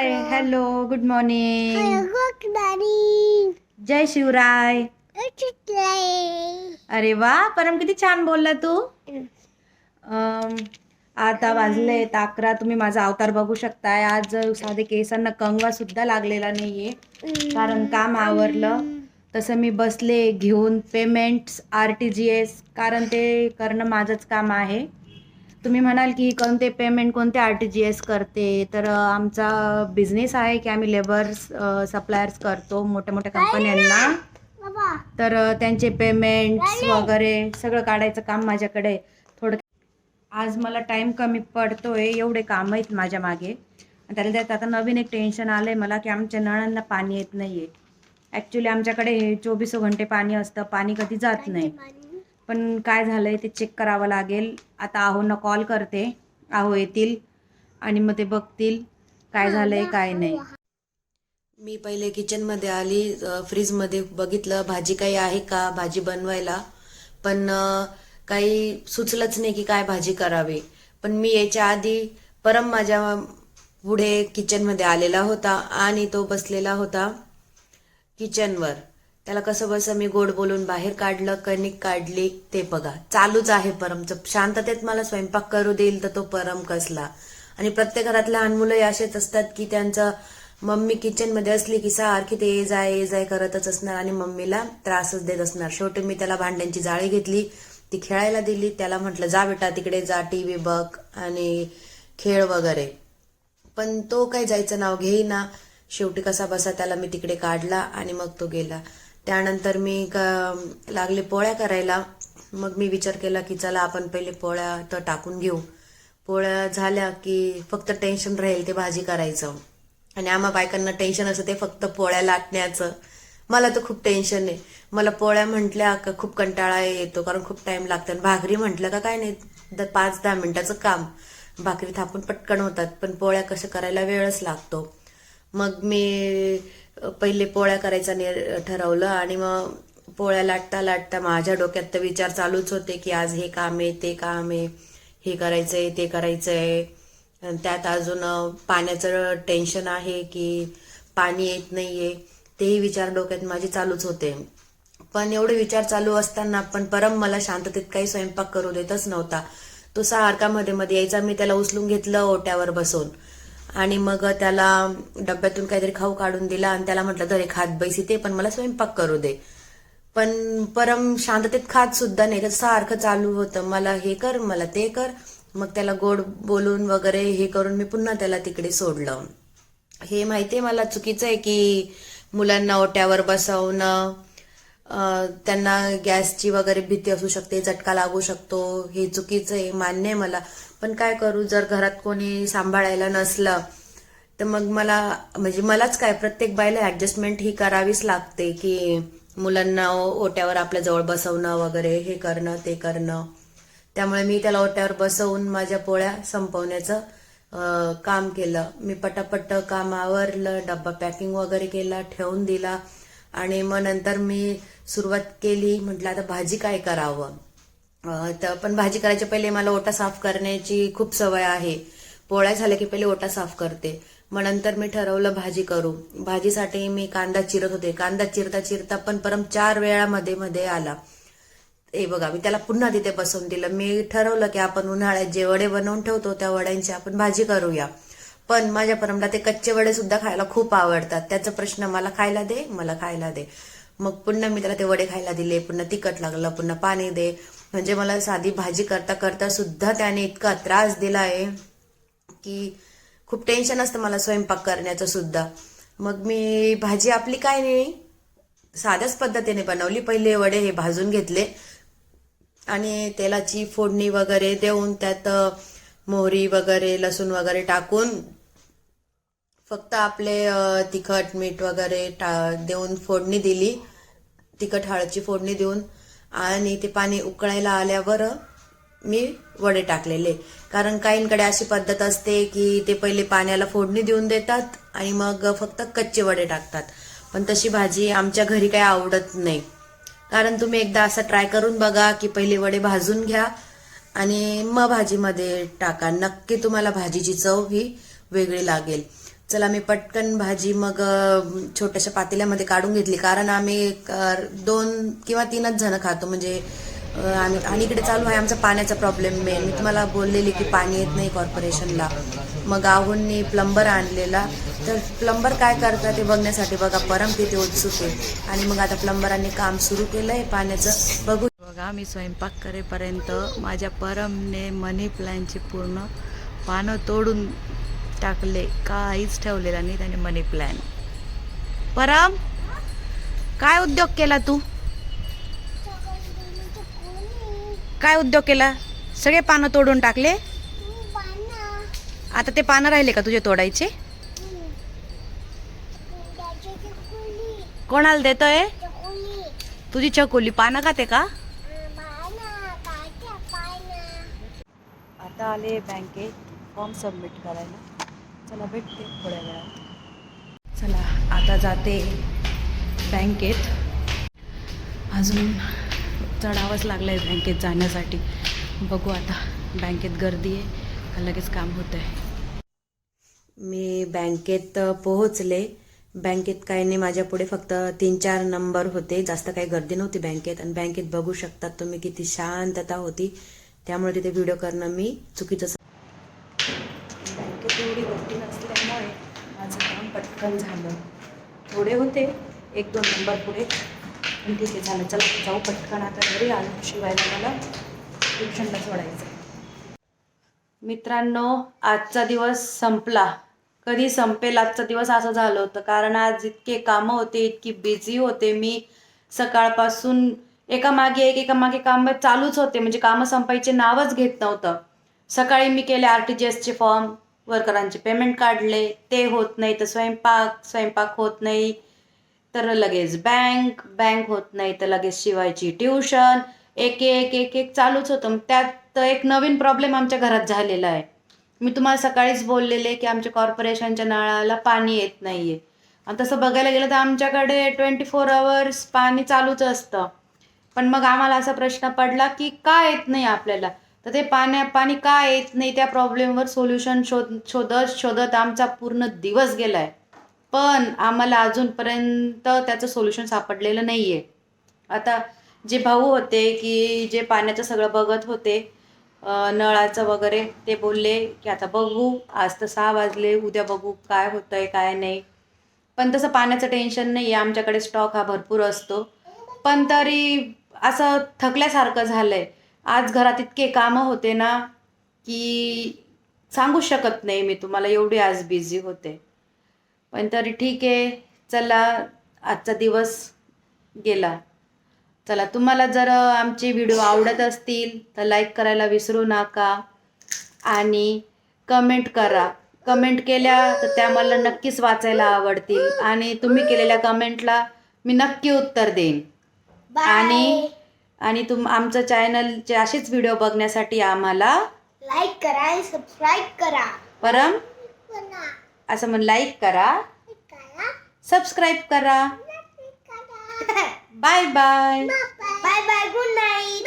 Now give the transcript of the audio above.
हाय hello good morning जय शिवराय. अरे वा परम किती छान बोलला तू. अम, आता वाजले अकरा तुम्ही माझा अवतार बघू शकताय. आज साधे केसांना कंगवा सुद्धा लागलेला नाहीये कारण काम आवरलं. तसं मी बसले घेऊन payments R T G S कारण ते करणं माझंच काम आहे. तुम्ही म्हणाल की कोणते पेमेंट कोणते आर टी जी एस करते तर आमचा बिझनेस आहे की आम्ही लेबर्स सप्लायर्स करतो मोठ्या मोठ्या कंपन्यांना तर त्यांचे पेमेंट्स वगैरे सगळं काढायचं काम माझ्याकडे. थोडं आज मला टाईम कमी पडतोय एवढे काम आहेत माझ्या मागे. त्याला त्यात आता नवीन एक टेन्शन आलं आहे मला की आमच्या नळांना पाणी येत नाही आहे ॲक्च्युली आमच्याकडे चोवीसो घंटे पाणी असतं पाणी कधी जात नाही. पण काय झालंय ते चेक करावं लागेल. आता आहोंना कॉल करते. आहो येतील आणि मग ते बघतील काय झालंय काय नाही. मी पहिले किचनमध्ये आली फ्रीजमध्ये बघितलं भाजी काही आहे का? भाजी बनवायला. पण काही सुचलंच नाही की काय भाजी करावी. पण मी याच्या आधी परम माझ्या पुढे किचनमध्ये आलेला होता आणि तो बसलेला होता किचनवर त्याला कसं बसं मी गोड बोलून बाहेर काढलं कणिक काढली ते बघा. चालूच आहे परमचं शांततेत मला स्वयंपाक करू देईल तर तो परम कसला. आणि प्रत्येक घरात लहान मुलं असेच असतात की त्यांचं मम्मी किचनमध्ये असली की सारखी ते ये जाय ये जाय करतच असणार आणि मम्मीला त्रासच देत असणार. शेवटी मी त्याला भांड्यांची जाळी घेतली ती खेळायला दिली. त्याला म्हटलं जा बेटा तिकडे जा टी व्ही बघ आणि खेळ वगैरे. पण तो काही जायचं नाव घेईना. शेवटी कसा बसा त्याला मी तिकडे काढला आणि मग तो गेला. त्यानंतर मी का लागले पोळ्या करायला. मग मी विचार केला की चला आपण पहिले पोळ्या तर टाकून घेऊ. पोळ्या झाल्या की फक्त टेन्शन राहील ते भाजी करायचं. आणि आम्हा बायकांना टेन्शन असतं ते फक्त पोळ्या लाटण्याचं. मला तर खूप टेन्शन आहे. मला पोळ्या म्हटल्या का खूप कंटाळा येतो कारण खूप टाइम लागतो. आणि भाकरी म्हटलं का काय नाही द- पाच दहा मिनिटाचं काम. भाकरी थापून पटकन होतात पण पोळ्या कसं करायला वेळच लागतो. मग मी पहिले पोळ्या करायचा नि- ठरवलं आणि मग पोळ्या लाटता लाटता माझ्या डोक्यात तर विचार चालूच होते की आज हे काम आहे ते काम आहे हे करायचंय ते करायचंय. आहे त्यात अजून पाण्याचं टेन्शन आहे की पाणी येत नाहीये तेही विचार डोक्यात माझे चालूच होते. पण एवढे विचार चालू असताना पण परम मला शांततेत काही स्वयंपाक करू देतच नव्हता. तो सारखा मध्ये मध्ये यायचा मी त्याला उचलून घेतलं ओट्यावर बसून. आणि मग त्याला डब्यातून काहीतरी खाऊ काढून दिला आणि त्याला म्हटलं तर खात बैसी ते पण मला स्वयंपाक करू दे. पण परम शांततेत खात सुद्धा नाही. तर सारखं चालू होतं. मला हे कर मला ते कर. मग त्याला गोड बोलून वगैरे हे करून मी पुन्हा त्याला तिकडे सोडलं. हे माहितीये मला चुकीचं आहे की मुलांना ओट्यावर बसवणं त्यांना गॅसची वगैरे भीती असू शकते झटका लागू शकतो. हे चुकीचं आहे मान्य आहे मला. पण काय करू जर घरात कोणी सांभाळायला नसलं तर मग मला म्हणजे मलाच काय प्रत्येक बाईला ऍडजस्टमेंट ही करावीच लागते की मुलांना ओट्यावर आपल्या जवळ बसवणं वगैरे हे करणं ते करणं. त्यामुळे मी त्याला ओट्यावर बसवून माझ्या पोळ्या संपवण्याचं काम केलं. मी पटापट काम आवरलं डब्बा पॅकिंग वगैरे केला ठेवून दिला. आणि मग नंतर मी सुरुवात केली म्हटलं आता भाजी काय करावं? तर पण भाजी करायच्या पहिले मला ओटा साफ करण्याची खूप सवय आहे. पोळ्या झाल्या की पहिले ओटा साफ करते. मग नंतर मी ठरवलं भाजी करू. भाजीसाठी मी कांदा चिरत होते. कांदा चिरता चिरता पण परम चार वेळा मध्ये मध्ये आला. हे बघा मी त्याला पुन्हा तिथे बसवून दिलं. मी ठरवलं की आपण उन्हाळ्यात जे वडे बनवून ठेवतो त्या वड्यांची आपण भाजी करूया. पण माझ्या परमला ते कच्चे वडे सुद्धा खायला खूप आवडतात. त्याचा प्रश्न मला खायला दे? मला खायला दे. मग पुन्हा मी त्याला ते वडे खायला दिले. पुन्हा तिखट लागलं. पुन्हा पाणी दे. म्हणजे मला साधी भाजी करता करता सुद्धा त्याने इतका त्रास दिला आहे की खूप टेन्शन असतं मला स्वयंपाक करण्याचं सुद्धा. मग मी भाजी आपली काय नाही साध्याच पद्धतीने बनवली. पहिले वडे हे भाजून घेतले. आणि तेलाची फोडणी वगैरे देऊन त्यात मोहरी वगैरे लसूण वगैरे टाकून फक्त आपले तिखट मीठ वगैरे टा देऊन फोडणी दिली. तिखट हळदची फोडणी देऊन आणि ते पाणी उकळायला आल्यावर मी वडे टाकलेले. कारण काहींकडे अशी पद्धत असते की ते पहिले पाण्याला फोडणी देऊन देतात आणि मग फक्त कच्चे वडे टाकतात. पण तशी भाजी आमच्या घरी काही आवडत नाही. कारण तुम्ही एकदा असं ट्राय करून बघा की पहिले वडे भाजून घ्या आणि मग भाजीमध्ये टाका. नक्की तुम्हाला भाजीची चव ही वेगळी लागेल. चला मी पटकन भाजी मग छोट्याशा पातेल्यामध्ये काढून घेतली. कारण आम्ही दोन किंवा तीनच जण खातो. म्हणजे आम्ही आणि इकडे चालू आहे आमचा पाण्याचा प्रॉब्लेम मेन मी तुम्हाला बोललेली की पाणी येत नाही कॉर्पोरेशनला मग आहोंनी प्लंबर आणलेला. तर प्लंबर काय करतात ते बघण्यासाठी बघा परम तिथे उत्सुक आहे. आणि मग आता प्लंबरांनी काम सुरू केलं आहे पाण्याचं. बघू. बघा मी स्वयंपाक करेपर्यंत माझ्या परमने मनी प्लॅनची पूर्ण पानं तोडून टाकले काहीच ठेवलेला नाही त्याने मनी प्लॅन परम काय उद्योग केला तू? काय उद्योग केला? सगळे पानं तोडून टाकले? आता ते पानं राहिले का तुझे तोडायचे? कोणाला देतोय? तुझी चकोली पानं खाते का? आता आले बँकेत फॉर्म सबमिट करायला. चला भेटते थोड्या वेळात. चला आता जाते बँकेत. अजून चढावंच लागलं आहे बँकेत जाण्यासाठी. बघू आता बँकेत गर्दी आहे का लगेच काम होतं आहे मी बँकेत पोहोचले. बँकेत काही नाही माझ्यापुढे फक्त तीन चार नंबर होते. जास्त काही गर्दी नव्हती बँकेत आणि बँकेत बघू शकतात तुम्ही किती शांतता होती. त्यामुळे तिथे व्हिडिओ करणं मी चुकीचं बँकेत एवढी गर्दी नसल्यामुळे माझं काम पटकन झालं. थोडे होते एक दोन नंबर पुढे. पण ठीक आहे झालं. चला जाऊ पटकन आता घरी. आलो शिवायला मला ट्युशनला सोडायचं मित्रांनो आजचा दिवस संपला. कधी संपेल आजचा दिवस असं झालं होतं. कारण आज इतके कामं होते इतकी बिझी होते. मी सकाळपासून एका मागे एक एका मागे काम चालूच होते. म्हणजे कामं संपायचे नावच घेत नव्हतं. सकाळी मी केले आर टी जी एसचे फॉर्म वर्करांचे पेमेंट काढले ते होत नाही तर स्वयंपाक स्वयंपाक होत नाही तर लगेच बँक बँक होत नाही तर लगेच शिवायची ट्युशन एक एक एक एक चालूच होतं. मग त्यात एक नवीन प्रॉब्लेम आमच्या घरात झालेला आहे. मी तुम्हाला सकाळीच बोललेले की आमच्या कॉर्पोरेशनच्या नळाला पाणी येत नाही आहे आणि तसं बघायला गेलं तर आमच्याकडे ट्वेंटी फोर आवर्स पाणी चालूच असतं. पण मग आम्हाला असा प्रश्न पडला की का येत नाही आपल्याला? तर ते पाण्या पाणी का येत नाही त्या प्रॉब्लेमवर सोल्युशन शोध शोधत शोधत आमचा पूर्ण दिवस गेला आहे पण आम्हाला अजूनपर्यंत त्याचं सोल्युशन सापडलेलं नाही आहे आता जे भाऊ होते की जे पाण्याचं सगळं बघत होते नळाचं वगैरे ते बोलले की आता बघू आज तर सहा वाजले उद्या बघू काय होतं आहे काय नाही. पण तसं पाण्याचं टेन्शन नाही आहे आमच्याकडे स्टॉक हा भरपूर असतो. पण तरी असं थकल्यासारखं झालं आहे आज घरात इतके कामं होते ना की सांगू शकत नाही मी तुम्हाला एवढी आज बिझी होते. पण तरी ठीक आहे चला आजचा दिवस गेला. चला तुम्हाला जर आमचे व्हिडिओ आवडत असतील तर लाईक करायला विसरू नका आणि कमेंट करा. कमेंट केल्या तर त्या मला नक्कीच वाचायला आवडतील. आणि तुम्ही केलेल्या कमेंटला मी नक्की उत्तर देईन. आणि आणि तुम आमचं चॅनलचे असेच व्हिडिओ बघण्यासाठी आम्हाला लाईक करा आणि सबस्क्राईब करा. परम असं म्हण लाईक करा. सबस्क्राईब करा. Bye bye bye bye good night